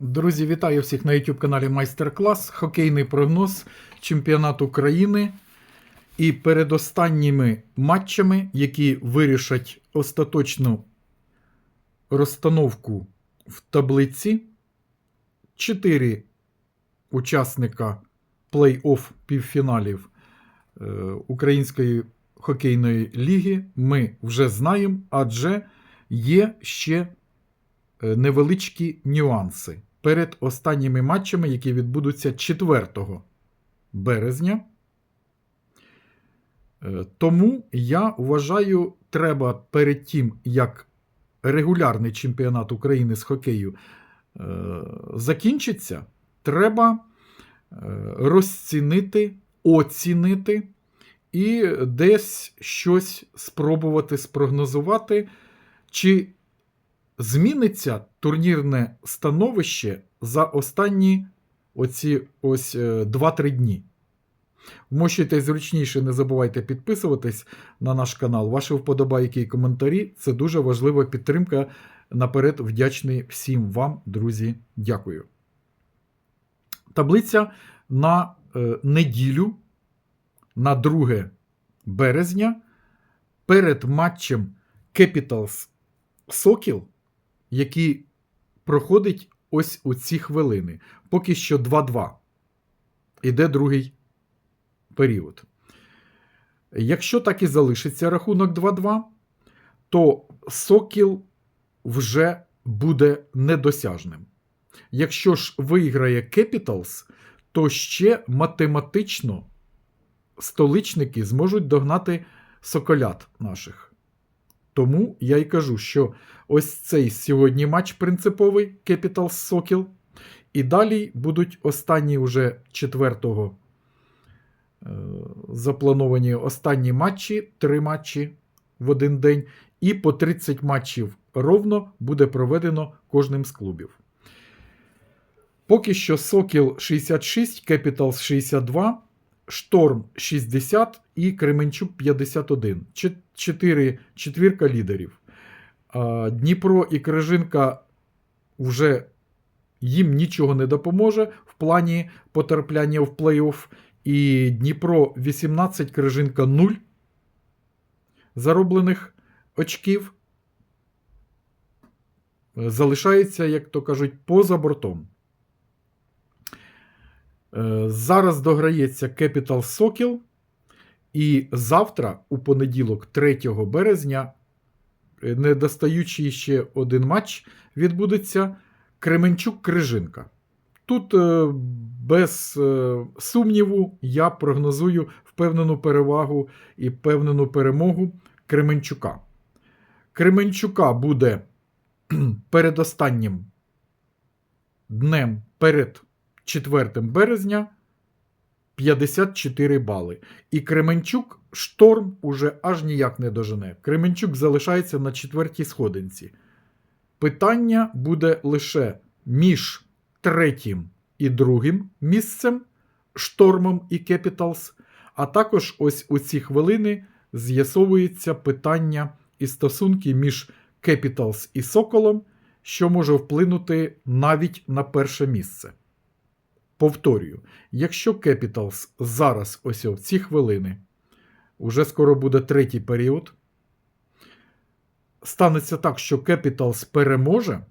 Друзі, вітаю всіх на YouTube каналі Майстер-клас. Хокейний прогноз чемпіонату України. І перед останніми матчами, які вирішать остаточну розстановку в таблиці, чотири учасника плей-офф півфіналів е, Української хокейної ліги ми вже знаємо, адже є ще невеличкі нюанси перед останніми матчами, які відбудуться 4 березня. Е, Тому я вважаю, треба перед тим, як регулярний чемпіонат України з хокею е, закінчиться, треба е, розцінити, оцінити і десь щось спробувати спрогнозувати, чи зміниться турнірне становище за останні оці ось е, 2-3 дні. Вмощуйте зручніше, не забувайте підписуватись на наш канал. Ваші вподобайки і коментарі це дуже важлива підтримка. Наперед вдячний всім вам, друзі. Дякую. Таблиця на е, неділю, на 2 березня, перед матчем Capitals Сокіл, який проходить ось у ці хвилини. Поки що 2-2. Іде другий період. Якщо так і залишиться рахунок 2-2, то Сокіл вже буде недосяжним. Якщо ж виграє Capitals, то ще математично столичники зможуть догнати соколят наших. Тому я й кажу, що ось цей сьогодні матч принциповий Capitals Сокіл. І далі будуть останні уже четвертого е, заплановані останні матчі, три матчі в один день, і по 30 матчів ровно буде проведено кожним з клубів. Поки що Сокіл 66, Capitals 62, Шторм 60 і Кременчук 51. Чотири четвірка лідерів. Дніпро і Крижинка вже їм нічого не допоможе в плані потрапляння в плей-офф. І Дніпро 18, Крижинка 0 зароблених очків. Залишається, як то кажуть, поза бортом. Е, Зараз дограється Capital Сокіл. І завтра, у понеділок, 3 березня, е, недостаючий ще один матч, відбудеться Кременчук-Крижинка. Тут е, без сумніву я прогнозую впевнену перевагу і впевнену перемогу Кременчука. Кременчука буде передостаннім днем перед 4 березня 54 бали. І Кременчук шторм уже аж ніяк не дожене. Кременчук залишається на четвертій сходинці. Питання буде лише між третім і другим місцем штормом і Capitals, а також ось у ці хвилини з'ясовується питання і стосунки між Capitals і Соколом, що може вплинути навіть на перше місце. Повторюю, якщо Capitals зараз ось в ці хвилини, уже скоро буде третій період, станеться так, що Capitals переможе,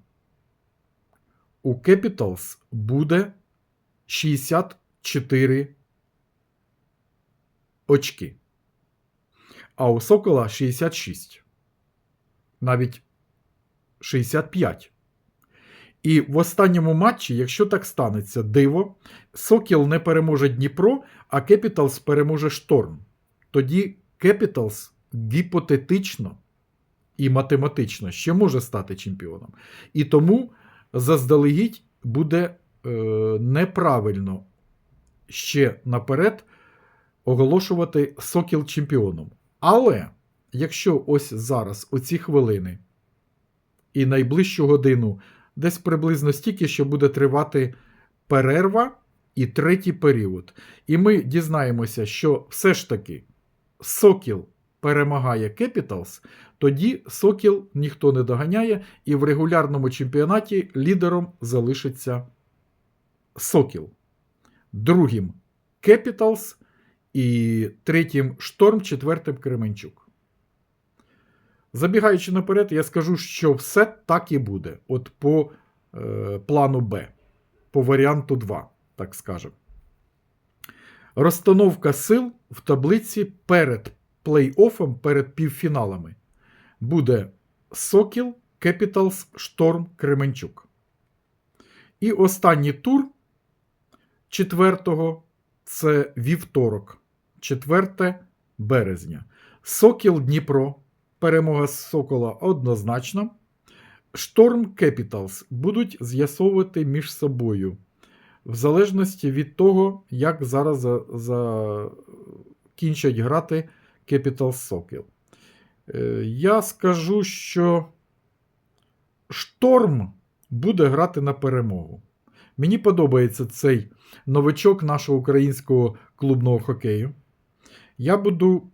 у Capitals буде 64 очки. А у Сокола 66. Навіть 65. І в останньому матчі, якщо так станеться диво, Сокіл не переможе Дніпро, а Capitals переможе Шторм. Тоді Capitals гіпотетично і математично ще може стати чемпіоном. І тому заздалегідь буде е, неправильно ще наперед оголошувати Сокіл чемпіоном. Але якщо ось зараз, у ці хвилини, і найближчу годину, десь приблизно стільки, що буде тривати перерва і третій період. І ми дізнаємося, що все ж таки Сокіл перемагає Capitals, тоді Сокіл ніхто не доганяє, і в регулярному чемпіонаті лідером залишиться Сокіл. Другим Capitals і третім Шторм, четвертим Кременчук. Забігаючи наперед, я скажу, що все так і буде. От по е, плану Б, по варіанту 2, так скажемо. Розстановка сил в таблиці перед плей-оффом, перед півфіналами буде Сокіл, Кепіталс, Шторм, Кременчук. І останній тур четвертого це вівторок, 4 березня. Сокіл Дніпро. Перемога Сокола однозначно. Шторм Кепіталс будуть з'ясовувати між собою. В залежності від того, як зараз за, закінчать грати Capital Сокіл. Е, Я скажу, що Шторм буде грати на перемогу. Мені подобається цей новичок нашого українського клубного хокею. Я буду,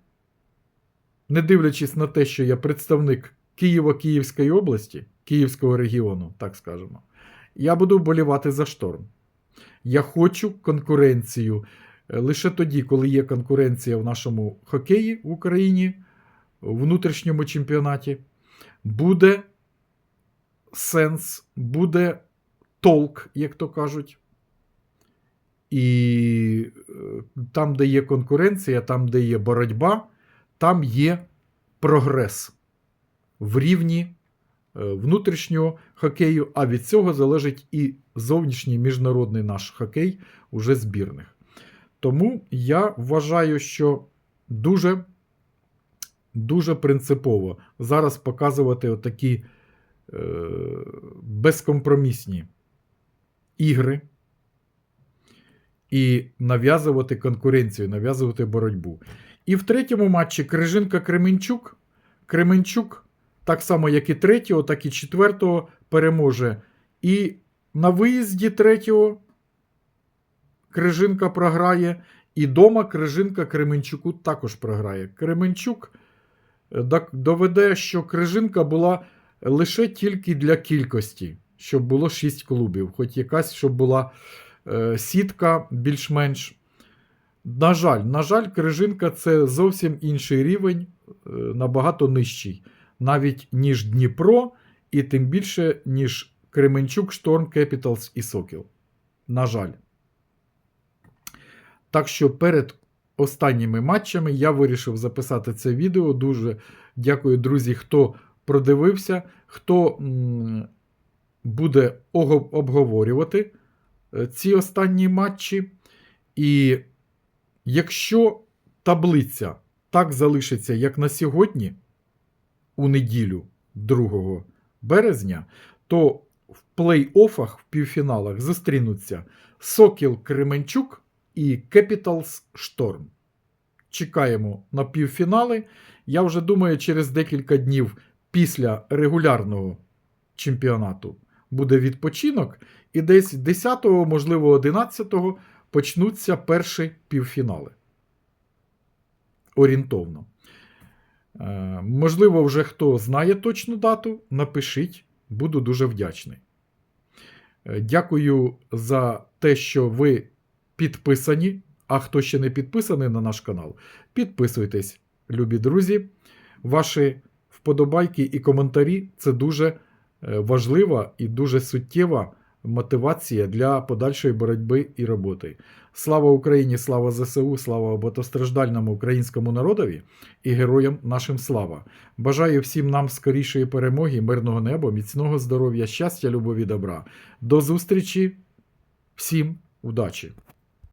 не дивлячись на те, що я представник Києва-Київської області, Київського регіону, так скажемо, я буду вболівати за шторм. Я хочу конкуренцію. Лише тоді, коли є конкуренція в нашому хокеї в Україні, у внутрішньому чемпіонаті, буде сенс, буде толк, як то кажуть. І е, там, де є конкуренція, там, де є боротьба, там є прогрес в рівні е, внутрішнього хокею, а від цього залежить і зовнішній міжнародний наш хокей уже збірних. Тому я вважаю, що дуже, дуже принципово зараз показувати отакі е, безкомпромісні ігри і нав'язувати конкуренцію, нав'язувати боротьбу. І в третьому матчі Крижинка Кременчук. Кременчук, так само, як і третього, так і четвертого, переможе. І на виїзді третього Крижинка програє, і дома Крижинка Кременчуку також програє. Кременчук е, доведе, що Крижинка була лише тільки для кількості, щоб було 6 клубів, хоч якась, щоб була е, сітка більш-менш. На жаль, на жаль, Крижинка це зовсім інший рівень, е, набагато нижчий, навіть ніж Дніпро, і тим більше, ніж Кременчук, Шторм, Кепіталс і Сокіл. На жаль. Так що перед останніми матчами я вирішив записати це відео. Дуже дякую, друзі, хто продивився, хто буде обговорювати е, ці останні матчі. І якщо таблиця так залишиться, як на сьогодні, у неділю 2 березня, то в плей-оффах, в півфіналах зустрінуться Сокіл Кременчук і Capitals Шторм. Чекаємо на півфінали. Я вже думаю, через декілька днів після регулярного чемпіонату буде відпочинок, і десь 10-го, можливо, 11-го почнуться перші півфінали. Орієнтовно. Е, можливо, вже хто знає точну дату, напишіть, буду дуже вдячний. Е, Дякую за те, що ви підписані. А хто ще не підписаний на наш канал, підписуйтесь, любі друзі. Ваші вподобайки і коментарі це дуже е, важлива і дуже суттєва мотивація для подальшої боротьби і роботи. Слава Україні, слава ЗСУ, слава ботостраждальному українському народові і героям нашим слава! Бажаю всім нам скорішої перемоги, мирного неба, міцного здоров'я, щастя, любові, добра. До зустрічі, всім удачі!